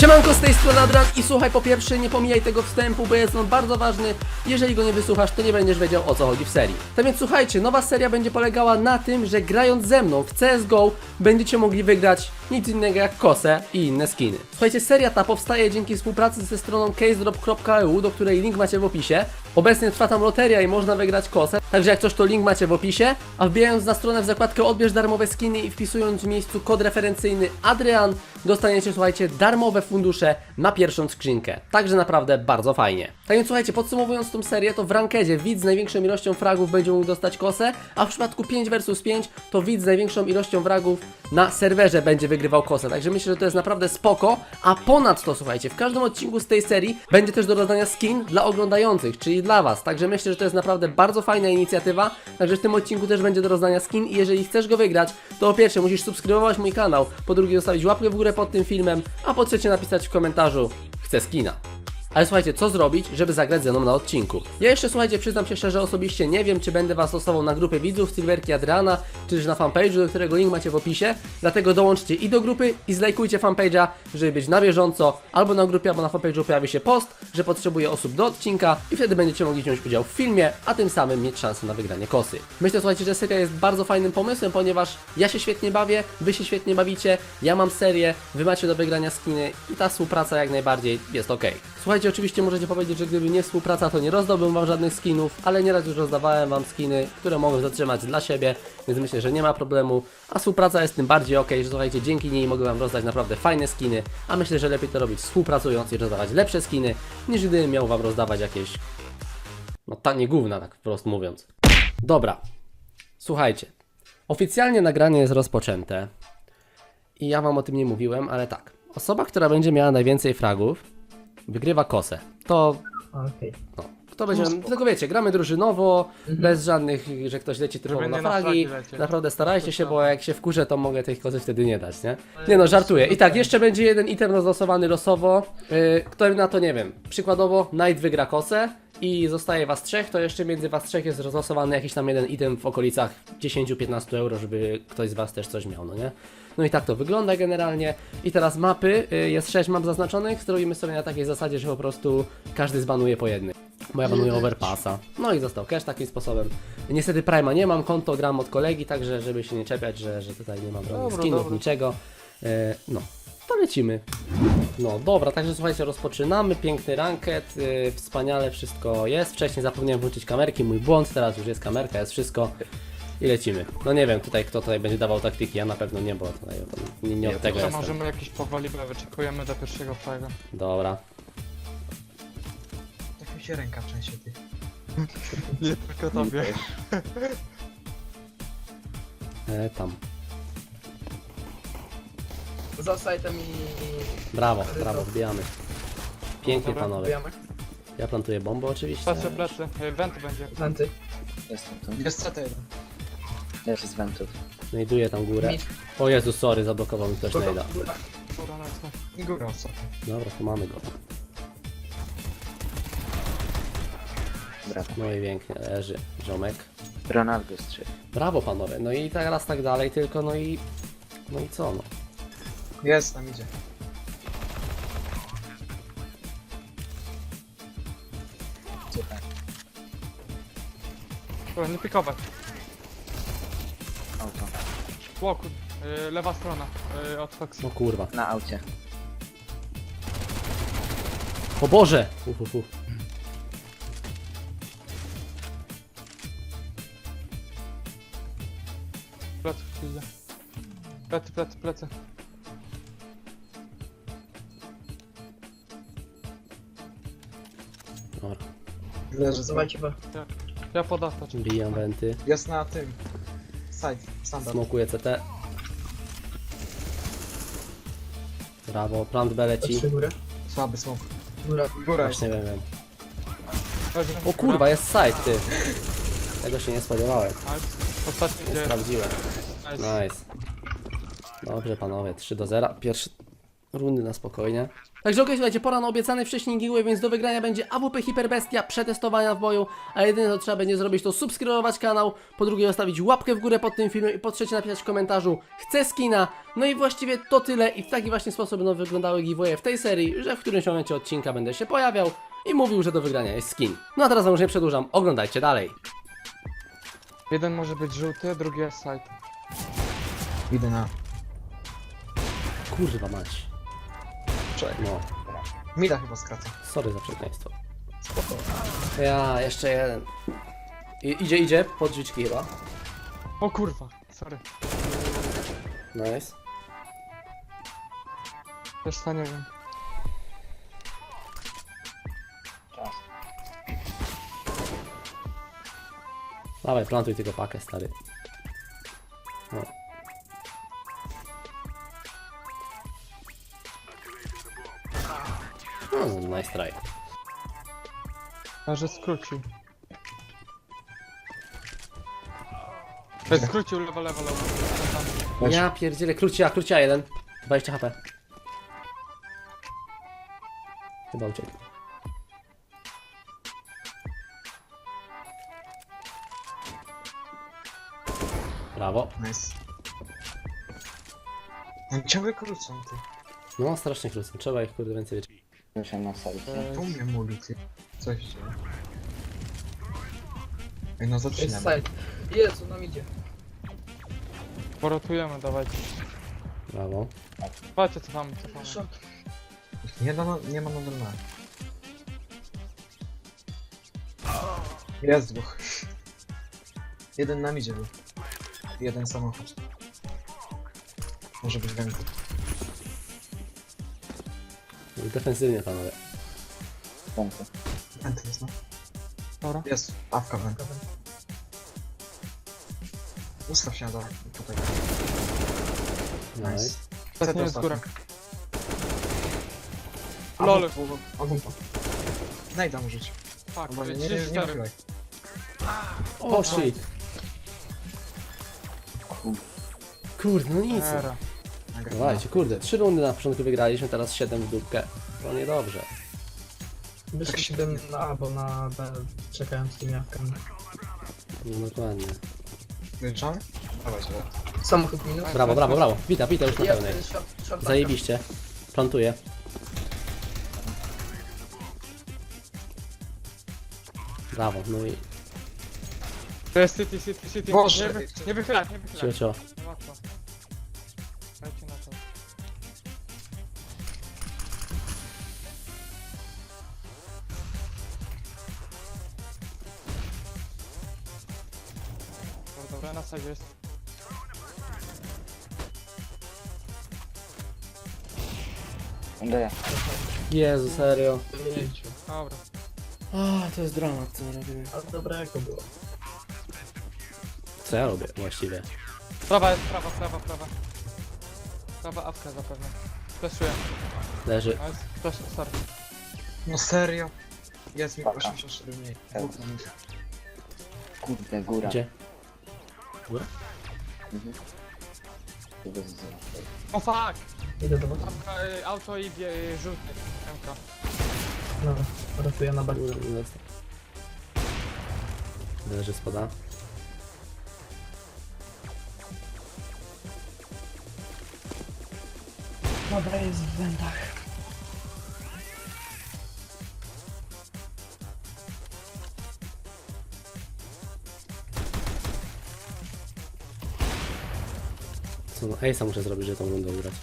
Siemanko z tej strony Adrian i słuchaj po pierwsze nie pomijaj tego wstępu, bo jest on bardzo ważny. Jeżeli go nie wysłuchasz, to nie będziesz wiedział o co chodzi w serii. Tak więc słuchajcie, nowa seria będzie polegała na tym, że grając ze mną w CSGO będziecie mogli wygrać nic innego jak kosę i inne skiny. Słuchajcie, seria ta powstaje dzięki współpracy ze stroną casedrop.eu, do której link macie w opisie. Obecnie trwa tam loteria i można wygrać kosę, także jak coś to link macie w opisie. A wbijając na stronę w zakładkę odbierz darmowe skiny i wpisując w miejscu kod referencyjny Adrian, dostaniecie słuchajcie darmowe fundusze na pierwszą skrzynkę. Także naprawdę bardzo fajnie. Tak więc słuchajcie, podsumowując tą serię, to w rankedzie widz z największą ilością fragów będzie mógł dostać kosę, a w przypadku 5 vs 5 to widz z największą ilością fragów na serwerze będzie wygrywał kosę. Także myślę, że to jest naprawdę spoko. A ponadto słuchajcie, w każdym odcinku z tej serii będzie też do rozdania skin dla oglądających, czyli dla Was. Także myślę, że to jest naprawdę bardzo fajna inicjatywa. Także w tym odcinku też będzie do rozdania skin i jeżeli chcesz go wygrać, to po pierwsze musisz subskrybować mój kanał, po drugie zostawić łapkę w górę pod tym filmem, a po trzecie napisać w komentarzu chcę skina. Ale słuchajcie, co zrobić, żeby zagrać ze mną na odcinku? Ja jeszcze, słuchajcie, przyznam się szczerze, osobiście nie wiem, czy będę Was losował na grupę widzów Silverki Adriana, czy też na fanpage'u, do którego link macie w opisie. Dlatego dołączcie i do grupy i zlajkujcie fanpage'a, żeby być na bieżąco. Albo na grupie, albo na fanpage'u pojawi się post, że potrzebuje osób do odcinka i wtedy będziecie mogli wziąć udział w filmie, a tym samym mieć szansę na wygranie kosy. Myślę, słuchajcie, że seria jest bardzo fajnym pomysłem, ponieważ ja się świetnie bawię, Wy się świetnie bawicie, ja mam serię, Wy macie do wygrania skiny i ta współpraca jak najbardziej jest ok. Słuchajcie, oczywiście możecie powiedzieć, że gdyby nie współpraca, to nie rozdałbym Wam żadnych skinów, ale nieraz już rozdawałem Wam skiny, które mogłem zatrzymać dla siebie, więc myślę, że nie ma problemu. A współpraca jest tym bardziej ok, że słuchajcie, dzięki niej mogę Wam rozdać naprawdę fajne skiny, a myślę, że lepiej to robić współpracując i rozdawać lepsze skiny, niż gdybym miał Wam rozdawać jakieś, no tanie gówna, tak wprost mówiąc. Dobra, słuchajcie, oficjalnie nagranie jest rozpoczęte i ja Wam o tym nie mówiłem, ale tak, osoba, która będzie miała najwięcej fragów, wygrywa kosę. To Okej. no, to będzie, tylko wiecie, gramy drużynowo, bez żadnych, że ktoś leci typowo Żeby na nie na lecieć. Naprawdę starajcie się, bo jak się wkurzę, to mogę tej kozy wtedy nie dać, nie? Nie no, żartuję. I tak, jeszcze będzie jeden item rozlosowany losowo. Yy, kto na to nie wiem. Przykładowo, Knight wygra kosę i zostaje was trzech, to jeszcze między was trzech jest rozlosowany jakiś tam jeden item w okolicach 10-15 euro, żeby ktoś z was też coś miał, no nie? No i tak to wygląda generalnie. I teraz mapy, y, jest 6 map zaznaczonych, zrobimy sobie na takiej zasadzie, że po prostu każdy zbanuje po jednej. Bo ja banuję overpassa. No i został cash takim sposobem. Niestety Prima nie mam, konto gram od kolegi, także żeby się nie czepiać, że, że tutaj nie mam żadnych Dobra, skinów, dobra. niczego. E, no, to lecimy. No dobra, także słuchajcie, rozpoczynamy. Piękny ranket, y, wspaniale wszystko jest. Wcześniej zapomniałem włączyć kamerki, mój błąd, teraz już jest kamerka, jest wszystko. I lecimy. No nie wiem tutaj kto tutaj będzie dawał taktyki, ja na pewno nie, bo tutaj nie, nie od tego Że jestem. możemy jakieś powoli, bo wyczekujemy do pierwszego fraga. Dobra. Tak mi się ręka trzęsie, ty. Nie tylko tobie. E, tam. Zostaj tam i... Brawo, brawo, wbijamy. Pięknie Dobra, panowie. Wbijamy. Ja plantuję bombę oczywiście. Patrzę plecy, went będzie. Wenty. Jestem tu. Jest CT jeden. Leży z wentów. Znajduję tam górę. Mid. O Jezu, sorry, zablokował mi ktoś Góra, najda. góra. I co? Dobra, to mamy go. Brawo. No i pięknie, leży ziomek. Ronaldo strzelił. Brawo panowie, no i teraz tak dalej, tylko no i... No i co no? Jest, tam idzie. Super. Dobra, nie pikować. Auto. Łoku, y, lewa strona, y, od Foxy. No kurwa. Na aucie. O Boże! Uf, uf, uf. Plecy, chwilę. Plecy, plecy, plecy. Leży, zobaczcie, bo... Ja podastać. bijam wenty. Jest na tym. Side, standard. Smokuję CT. Brawo, plant B leci. Patrzcie górę. Słaby smok. Góra, góra jest. Właśnie wiem, wiem. O kurwa, jest side, ty. Tego się nie spodziewałem. Nice. Ostatni Nie gdzie? sprawdziłem. Nice. Nice. Dobrze panowie, 3 do 0. Pierwszy... rundy na spokojnie. Także okej, słuchajcie, pora na obiecany wcześniej giveaway, więc do wygrania będzie AWP Hiperbestia, przetestowania w boju, a jedyne co trzeba będzie zrobić to subskrybować kanał, po drugie zostawić łapkę w górę pod tym filmem i po trzecie napisać w komentarzu chcę skina, no i właściwie to tyle i w taki właśnie sposób będą wyglądały giveawaye w tej serii, że w którymś momencie odcinka będę się pojawiał i mówił, że do wygrania jest skin. No a teraz wam już nie przedłużam, oglądajcie dalej. Jeden może być żółty, drugi jest side. Idę na... Kurwa mać. Czekaj. No, Mida chyba skracę. sorry za przekleństwo. Spoko. Ja, jeszcze jeden. I, idzie, idzie, pod drzwiczki chyba. O kurwa, sorry. Nice. Wiesz co, nie wiem. Dawaj, plantuj tylko pakę, stary. A że skrócił. Ej, skrócił lewo, lewo, lewo. Weź. Ja pierdzielę, krócia, krócia jeden. 20 HP. Chyba uciekł. Brawo. Nice. No ciągle krócą, ty. No, strasznie krótko. Trzeba ich kurde więcej wiedzieć. Muszę na sajcie. Tu mnie muli, ty. Co się dzieje? Ej, no Jest zaczynamy. side. Jezu, nam idzie. Porotujemy, dawajcie. Brawo. Dawajcie, cofamy, cofamy. Szok. Nie, ma, nie ma na. Jest dwóch. Jeden na midzie był. Jeden samochód. Może być węgla. Defensywnie panowie. Węty. Węty jest, no. Dobra. Jest, awka węgla. Ustaw się na dole, tutaj. Nice. Nice. Ostatni jest góra. Lol. Ogólnie. Najda mu żyć. Fuck, Bo nie, nie, nie, 3, nie 4. nachylaj. O shit. Kurde, no nic. Era. Dawajcie, kurde, trzy rundy na początku wygraliśmy, teraz 7 w dupkę. To niedobrze. Wyszli 7 na A, bo na B czekają z tymi jawkami. No dokładnie. Wyjeżdżamy? Dawajcie. Samochód minus. Brawo, brawo, brawo. Wita, wita już na pełnej. Zajebiście. Plantuję. Brawo, no i To jest City, City, City. Boże. Nie, wy, nie wychylać, nie cio, wychylać. cio. Dobra, dobra, na sadzie jest. Daję. Jezu, serio. Pięciu. Dobra. A, to jest dramat, co my robimy. Ale dobrego było. Co ja robię właściwie? Prawa jest, prawa, prawa, prawa. Prawa awka zapewne. Fleszuję. Leży. Flash, start. No serio? Jest mi Paka. 84 mniej. Dwóch na midzie. Kurde, góra. Gdzie? Mhm. Bez zera. O fuck! Idę do was. Awka, y, auto i bie, y, żółty. MK. Dobra, ratuję na B. Leży spoda. Dobra, jest w wędach. Co no, Ejsa muszę zrobić, że tą rundę ugrać.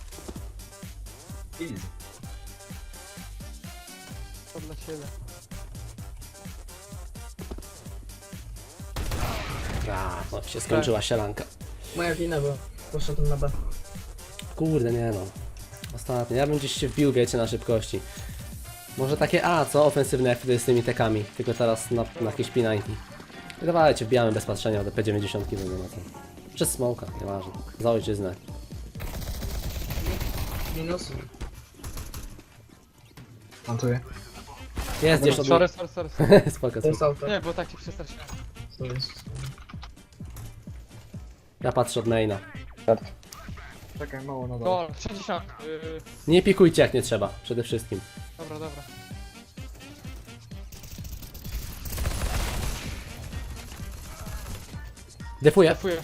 Easy. To dla siebie. A, no się skończyła sielanka. Moja wina, bo poszedłem na B. Kurde, nie no. Ostatnio. Ja bym gdzieś się wbił, wiecie, na szybkości. Może takie A, co? Ofensywne jak wtedy z tymi tekami. Tylko teraz na, na jakieś P90. I Dawajcie, wbijamy bez patrzenia, do P90 będę na to. Przez smoka, nieważne. Za ojczyznę. Minus. Plantuję. Jest od... Sorry, sorry, sorry. sorry. spoko, To jest spoko. auto. Nie, bo tak ci przestraszyłem. To jest... Ja patrzę od maina. Czekaj, mało na dole. Gol, 60. Yy, Nie pikujcie jak nie trzeba, przede wszystkim. dobra, dobra. Defuję. Defuję.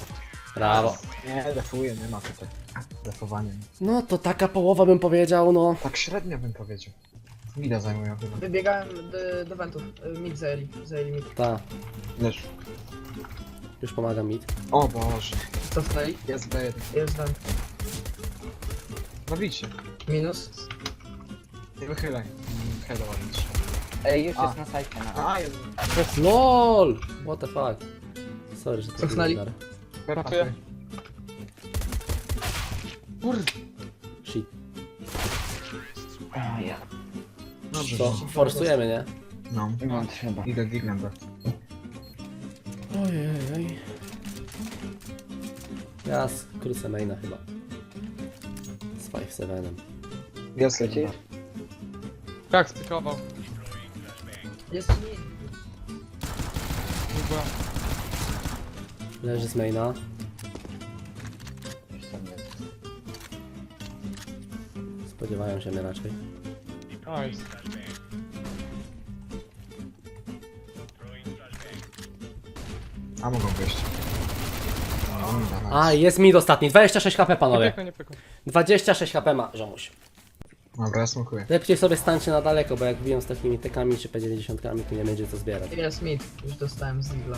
Brawo. Nie, defuję, nie ma tutaj. Defowanie. No to taka połowa bym powiedział, no. Tak średnio bym powiedział. Mida zajmują chyba. Wybiegałem do, do wentów. Y, Mid zajęli. Zajęli mid. Ta, Leż. już pomagam mit. O Boże. Cofnęli. Jest B1. Jest went. No bicie. Minus. Nie wychylaj. Mm, ładnie trzyma. Ej, już A. jest na sajcie. Na... A, jest. LOL! What the fuck? Sorry, że to Cofnęli. nie Ratuję. Shit. O, ja. Dobrze. To forsujemy, nie? No. No, trzeba. Idę B. Ojej. Ja skrócę maina chyba. Z 5-7. Jest Gdzie? jeden. Jak spikował? Jest mid. Długo. Leży z maina. Spodziewają się mnie raczej. Nice. A mogą wyjść. A, jest mid ostatni. 26 HP, panowie. pykuj, nie pykuj. 26 HP ma, żomuś. Dobra, ja smokuję. Lepiej sobie stańcie na daleko, bo jak biją z takimi tekami czy P90, to nie będzie co zbierać. Jest mid. Już dostałem z digla.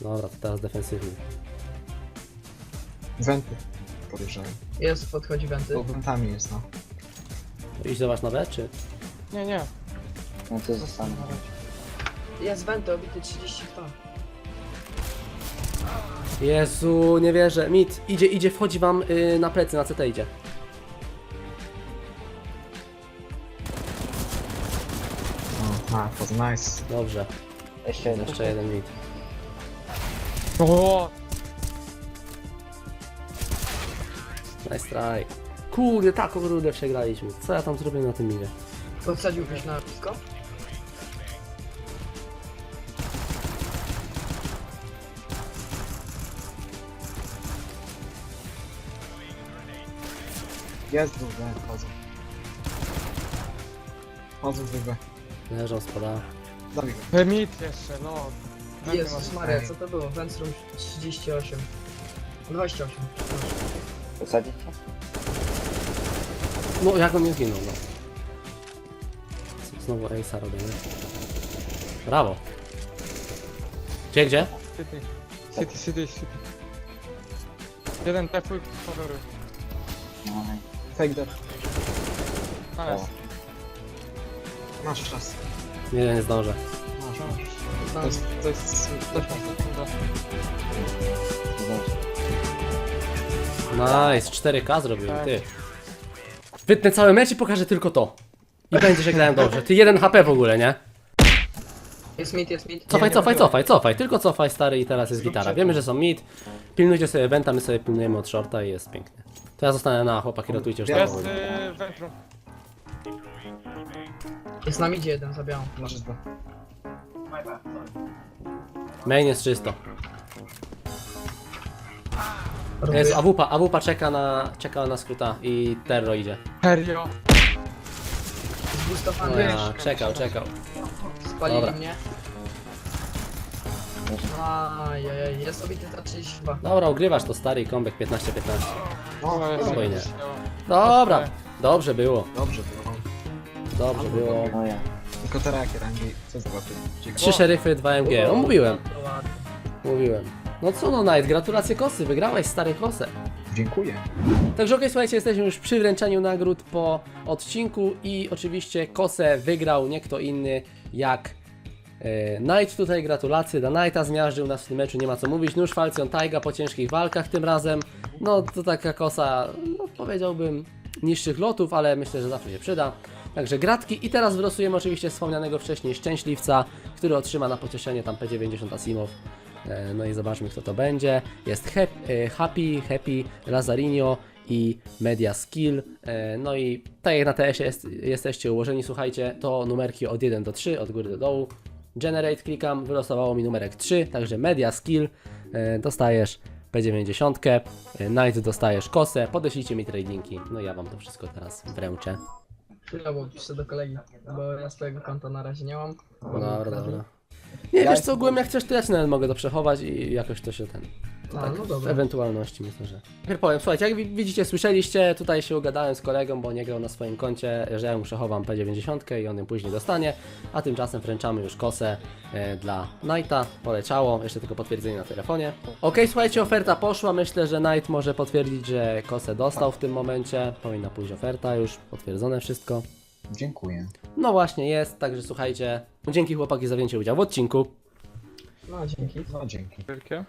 Dobra, to teraz defensywnie. Wenty. Podejrzewam. Jest, podchodzi wenty. Bo wentami jest, no. Iść zobacz na B, czy? Nie, nie. No to zostanę. Jest wenty, obity 32. Jezu, nie wierzę. Mid, idzie, idzie, wchodzi wam y, na plecy, na CT idzie. O, a, to nice. Dobrze, Jeszcze jeden. jeszcze jeden mid. O, Nice try. Kurde, taką rudę przegraliśmy. Co ja tam zrobię na tym minie? Podsadziłbyś na blisko? Jest B, chodzą. Chodzą B. Leżą, spada. Zabij go. Mit jeszcze, no. Jezus Maria, co to było? Ventrum 38. 28. Posadzić cię? No, jak on nie zginął, no. Znowu Ace'a robię, nie? Brawo. Gdzie, gdzie? City. City, city, city. Jeden defuj, fawory. No, Fake death. Nice. Masz czas. Nie, nie zdążę. Masz, masz. To jest, to jest... To jest Nice, 4K zrobiłem, ty. Wytnę cały mecz i pokażę tylko to. I będzie, że grałem dobrze. Ty 1 HP w ogóle, nie? Jest mid, jest mid. Cofaj, cofaj, cofaj, cofaj. Tylko cofaj, stary, i teraz jest gitara. Wiemy, że są mid. Pilnujcie sobie eventa, my sobie pilnujemy od shorta i jest pięknie. To ja zostanę na chłopaki, ratujcie już Jest, tam. Jest y, Ventrum. Jest na midzie jeden za białą. Masz Main jest czysto. Jest AWP, AWP czeka na, czeka na skróta i Terro idzie. Serio. No Zbustowany. ja, czekał, czekał. Spalili Dobra. mnie. Ajajaj, jest obity za 32. Dobra, ugrywasz to stary i kombek 15-15. O, jest spokojnie. Dobra, dobrze było, Dobrze było. dobrze było. no ja. Rangi? Co? Trzy szeryfy, 2 MG. No mówiłem, mówiłem. No co no Knight, gratulacje kosy, wygrałeś stary kosę. Dziękuję. Także okej, słuchajcie, jesteśmy już przy wręczaniu nagród po odcinku i oczywiście kosę wygrał nie kto inny jak e, Knight. Tutaj gratulacje dla Knighta, zmiażdżył nas w tym meczu, nie ma co mówić. Nóż Falcon Taiga po ciężkich walkach tym razem. No to taka kosa, no powiedziałbym niższych lotów, ale myślę, że zawsze się przyda. Także gratki i teraz wylosujemy oczywiście wspomnianego wcześniej szczęśliwca, który otrzyma na pocieszenie tam P90 Asimov. E, No i zobaczmy kto to będzie. Jest e, Happy, Happy, Lazarinho i Media Skill. E, No i tak jak na TS jest, jesteście ułożeni, słuchajcie, to numerki od 1 do 3, od góry do dołu. Generate klikam, wylosowało mi numerek 3, także Media Skill dostajesz P90. e, Knight dostajesz kosę, podeślijcie mi tradingi, no ja wam to wszystko teraz wręczę. Chwila, bo piszę do kolegi, bo ja swojego konta na razie nie mam. Dobra, dobra. Nie, wiesz co, ogółem jak chcesz, to ja ci nawet mogę to przechować i jakoś to się ten... To A, tak no w dobra. ewentualności myślę, że... Najpierw powiem, słuchajcie, jak wi- widzicie, słyszeliście, tutaj się ugadałem z kolegą, bo nie grał na swoim koncie, że ja mu przechowam P90 i on ją później dostanie, a tymczasem wręczamy już kosę e, dla Knighta, poleciało, jeszcze tylko potwierdzenie na telefonie. Okej, słuchajcie, oferta poszła, myślę, że Knight może potwierdzić, że kosę dostał w tym momencie, powinna pójść oferta już, potwierdzone wszystko. Dziękuję. No właśnie jest, także słuchajcie, dzięki chłopaki za wzięcie udziału w odcinku. No dzięki. No dzięki. Wielkie.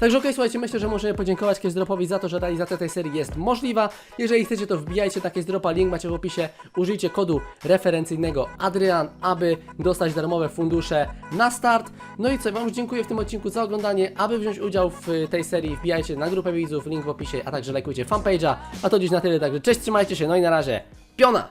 Także okej, słuchajcie, myślę, że możemy podziękować Dropowi za to, że realizacja tej serii jest możliwa. Jeżeli chcecie, to wbijajcie na Dropa, link macie w opisie. Użyjcie kodu referencyjnego Adrian, aby dostać darmowe fundusze na start. No i co, Wam już dziękuję w tym odcinku za oglądanie. Aby wziąć udział w y, tej serii, wbijajcie na grupę widzów, link w opisie, a także lajkujcie fanpage'a. A to dziś na tyle, także cześć, trzymajcie się, no i na razie, piona!